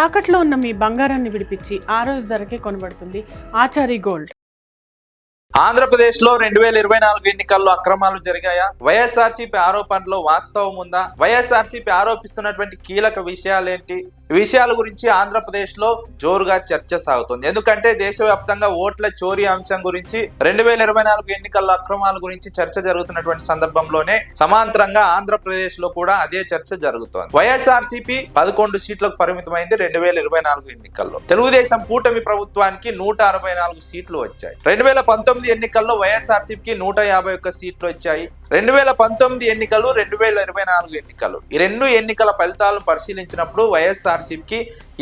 తాకట్లో ఉన్న మీ బంగారాన్ని విడిపించి ఆ రోజు ధరకే కొనబడుతుంది ఆచారి గోల్డ్. ఆంధ్రప్రదేశ్లో రెండు వేల ఇరవై నాలుగు ఎన్నికల్లో అక్రమాలు జరిగాయా? వైఎస్ఆర్సీపీ ఆరోపణలో వాస్తవం ఉందా? వైఎస్ఆర్సీపీ ఆరోపిస్తున్నటువంటి కీలక విషయాలేంటి? విషయాల గురించి ఆంధ్రప్రదేశ్లో జోరుగా చర్చ సాగుతుంది. ఎందుకంటే దేశవ్యాప్తంగా ఓట్ల చోరీ అంశం గురించి రెండు వేల ఇరవై నాలుగు ఎన్నికల అక్రమాల గురించి చర్చ జరుగుతున్నటువంటి సందర్భంలోనే సమాంతరంగా ఆంధ్రప్రదేశ్లో కూడా అదే చర్చ జరుగుతోంది. వైఎస్ఆర్సీపీ పదకొండు సీట్లకు పరిమితమైంది రెండు వేల ఇరవై నాలుగు ఎన్నికల్లో. తెలుగుదేశం కూటమి ప్రభుత్వానికి నూట అరవై నాలుగు సీట్లు వచ్చాయి. రెండు వేల పంతొమ్మిది ఎన్నికల్లో వైఎస్ఆర్సీపీకి నూట యాభై ఒక్క సీట్లు వచ్చాయి. రెండు వేల పంతొమ్మిది ఎన్నికలు రెండు వేల ఇరవై నాలుగు ఎన్నికలు. ఈ రెండు ఎన్నికల ఫలితాలను పరిశీలించినప్పుడు వైఎస్ఆర్సీపీకి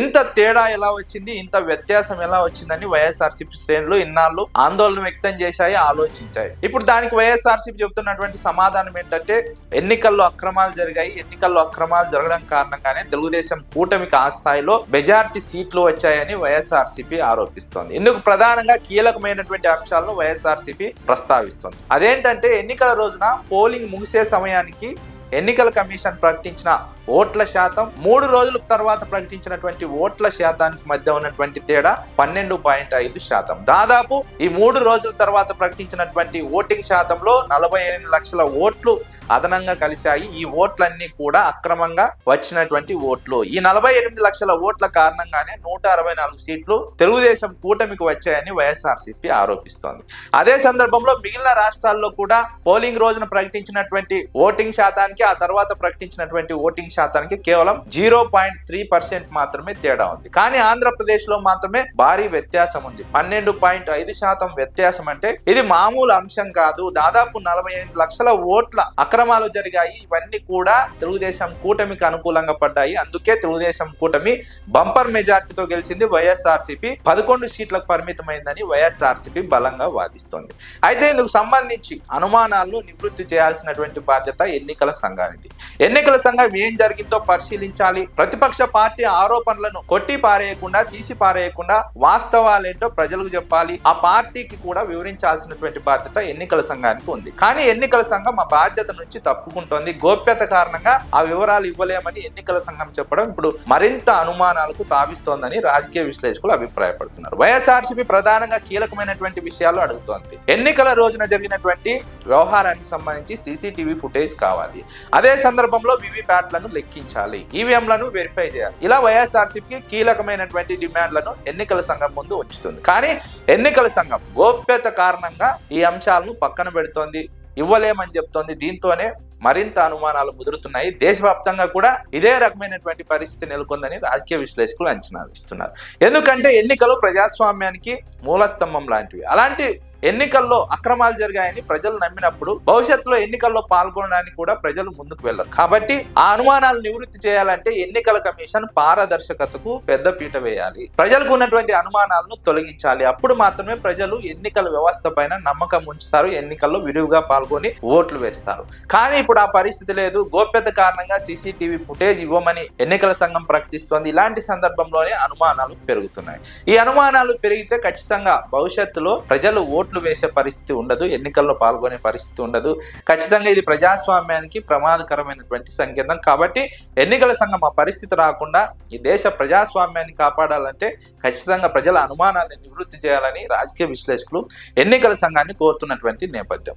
ఇంత తేడా ఎలా వచ్చింది ఇంత వ్యత్యాసం ఎలా వచ్చిందని వైఎస్ఆర్సీపీ శ్రేణులు ఇన్నాళ్ళు ఆందోళన వ్యక్తం చేశాయి ఆలోచించాయి. ఇప్పుడు దానికి వైఎస్ఆర్సీపీ చెబుతున్నటువంటి సమాధానం ఏంటంటే ఎన్నికల్లో అక్రమాలు జరిగాయి. ఎన్నికల్లో అక్రమాలు జరగడం కారణంగానే తెలుగుదేశం కూటమికి ఆ స్థాయిలో మెజార్టీ సీట్లు వచ్చాయని వైఎస్ఆర్సీపీ ఆరోపిస్తోంది. ఇందుకు ప్రధానంగా కీలకమైనటువంటి అంశాలను వైఎస్ఆర్సీపీ ప్రస్తావిస్తోంది. అదేంటంటే ఎన్నికల రోజున పోలింగ్ ముగిసే సమయానికి ఎన్నికల కమిషన్ ప్రకటించిన ఓట్ల శాతం మూడు రోజుల తర్వాత ప్రకటించినటువంటి ఓట్ల శాతానికి మధ్య ఉన్నటువంటి తేడా పన్నెండు పాయింట్ ఐదు శాతం. దాదాపు ఈ మూడు రోజుల తర్వాత ప్రకటించినటువంటి ఓటింగ్ శాతంలో నలభై ఎనిమిది లక్షల ఓట్లు అదనంగా కలిశాయి. ఈ ఓట్లన్నీ కూడా అక్రమంగా వచ్చినటువంటి ఓట్లు. ఈ నలభై ఎనిమిది లక్షల ఓట్ల కారణంగానే నూట అరవై నాలుగు సీట్లు తెలుగుదేశం కూటమికి వచ్చాయని వైఎస్ఆర్సీపీ ఆరోపిస్తోంది. అదే సందర్భంలో మిగిలిన రాష్ట్రాల్లో కూడా పోలింగ్ రోజున ప్రకటించినటువంటి ఓటింగ్ శాతానికి ఆ తర్వాత ప్రకటించినటువంటి ఓటింగ్ శాతానికి కేవలం జీరో పాయింట్ త్రీ పర్సెంట్ మాత్రమే తేడా ఉంది. కానీ ఆంధ్రప్రదేశ్లో మాత్రమే భారీ వ్యత్యాసం ఉంది. పన్నెండు పాయింట్ ఐదు శాతం వ్యత్యాసం అంటే ఇది మామూలు అంశం కాదు. దాదాపు నలభై ఐదు లక్షల ఓట్ల అక్రమాలు జరిగాయి. ఇవన్నీ కూడా తెలుగుదేశం కూటమికి అనుకూలంగా పడ్డాయి. అందుకే తెలుగుదేశం కూటమి బంపర్ మెజార్టీతో గెలిచింది వైఎస్ఆర్సీపీ. పదకొండు సీట్లకు పరిమితమైందని వైఎస్ఆర్సీపీ బలంగా వాదిస్తోంది. అయితే ఇందుకు సంబంధించి అనుమానాలను నివృత్తి చేయాల్సినటువంటి బాధ్యత ఎన్నికల సంఘానిది. ఎన్నికల సంఘం ఏం జరిగిందో పరిశీలించాలి. ప్రతిపక్ష పార్టీ ఆరోపణలను కొట్టి పారేయకుండా తీసి పారేయకుండా వాస్తవాలేంటో ప్రజలకు చెప్పాలి. ఆ పార్టీకి కూడా వివరించాల్సినటువంటి బాధ్యత ఎన్నికల సంఘానికి ఉంది. కానీ ఎన్నికల సంఘం ఆ బాధ్యత నుంచి తప్పుకుంటోంది. గోప్యత కారణంగా ఆ వివరాలు ఇవ్వలేమని ఎన్నికల సంఘం చెప్పడం ఇప్పుడు మరింత అనుమానాలకు తావిస్తోందని రాజకీయ విశ్లేషకులు అభిప్రాయపడుతున్నారు. వైఎస్ఆర్సీపీ ప్రధానంగా కీలకమైనటువంటి విషయాలు అడుగుతోంది. ఎన్నికల రోజున జరిగినటువంటి వ్యవహారానికి సంబంధించి సీసీటీవీ ఫుటేజ్ కావాలి. అదే సందర్భంలో వివిప్యాట్లను లెక్కించాలి. ఈవీఎంలను వెరిఫై చేయాలి. ఇలా వైఎస్ఆర్సీపీకి కీలకమైనటువంటి డిమాండ్లను ఎన్నికల సంఘం ముందు ఉంచుతుంది. కానీ ఎన్నికల సంఘం గోప్యత కారణంగా ఈ అంశాలను పక్కన పెడుతోంది ఇవ్వలేమని చెప్తోంది. దీంతోనే మరింత అనుమానాలు ముదురుతున్నాయి. దేశవ్యాప్తంగా కూడా ఇదే రకమైనటువంటి పరిస్థితి నెలకొందని రాజకీయ విశ్లేషకులు అంచనా వేస్తున్నారు. ఎందుకంటే ఎన్నికలు ప్రజాస్వామ్యానికి మూలస్తంభం లాంటివి. అలాంటి ఎన్నికల్లో అక్రమాలు జరిగాయని ప్రజలు నమ్మినప్పుడు భవిష్యత్తులో ఎన్నికల్లో పాల్గొనడానికి కూడా ప్రజలు ముందుకు వెళ్ళరు. కాబట్టి ఆ అనుమానాలు నివృత్తి చేయాలంటే ఎన్నికల కమిషన్ పారదర్శకతకు పెద్ద పీట వేయాలి. ప్రజలకు ఉన్నటువంటి అనుమానాలను తొలగించాలి. అప్పుడు మాత్రమే ప్రజలు ఎన్నికల వ్యవస్థ పైన నమ్మకం ఉంచుతారు ఎన్నికల్లో విరివిగా పాల్గొని ఓట్లు వేస్తారు. కానీ ఇప్పుడు ఆ పరిస్థితి లేదు. గోప్యత కారణంగా సీసీటీవీ ఫుటేజ్ ఇవ్వమని ఎన్నికల సంఘం ప్రకటిస్తోంది. ఇలాంటి సందర్భంలోనే అనుమానాలు పెరుగుతున్నాయి. ఈ అనుమానాలు పెరిగితే ఖచ్చితంగా భవిష్యత్తులో ప్రజలు ఓట్లు వేసే పరిస్థితి ఉండదు ఎన్నికల్లో పాల్గొనే పరిస్థితి ఉండదు. ఖచ్చితంగా ఇది ప్రజాస్వామ్యానికి ప్రమాదకరమైనటువంటి సంకేతం. కాబట్టి ఎన్నికల సంఘం ఆ పరిస్థితి రాకుండా ఈ దేశ ప్రజాస్వామ్యాన్ని కాపాడాలంటే ఖచ్చితంగా ప్రజల అనుమానాన్ని నివృత్తి చేయాలని రాజకీయ విశ్లేషకులు ఎన్నికల సంఘాన్ని కోరుతున్నటువంటి నేపథ్యం.